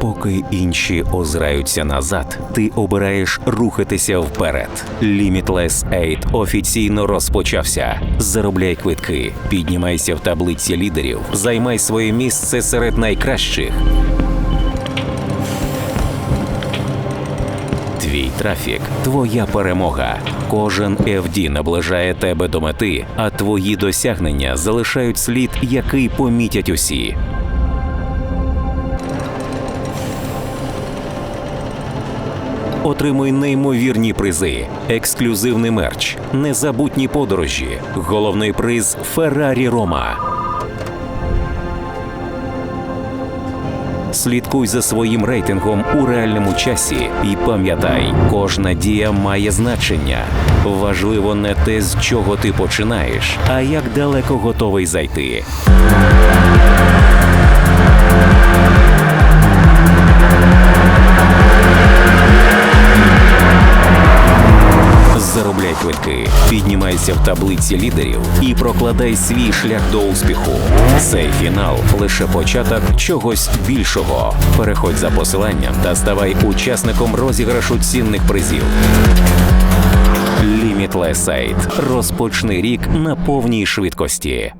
Поки інші озираються назад, ти обираєш рухатися вперед. Limitless Aid офіційно розпочався. Заробляй квитки, піднімайся в таблиці лідерів, займай своє місце серед найкращих. Твій трафік, твоя перемога. Кожен FD наближає тебе до мети, а твої досягнення залишають слід, який помітять усі. Отримуй неймовірні призи, ексклюзивний мерч, незабутні подорожі, головний приз Феррарі Рома. Слідкуй за своїм рейтингом у реальному часі і пам'ятай, кожна дія має значення. Важливо не те, з чого ти починаєш, а як далеко готовий зайти. Заробляй квитки, піднімайся в таблиці лідерів і прокладай свій шлях до успіху. Цей фінал лише початок чогось більшого. Переходь за посиланням та ставай учасником розіграшу цінних призів. Limitless Aid. Розпочни рік на повній швидкості.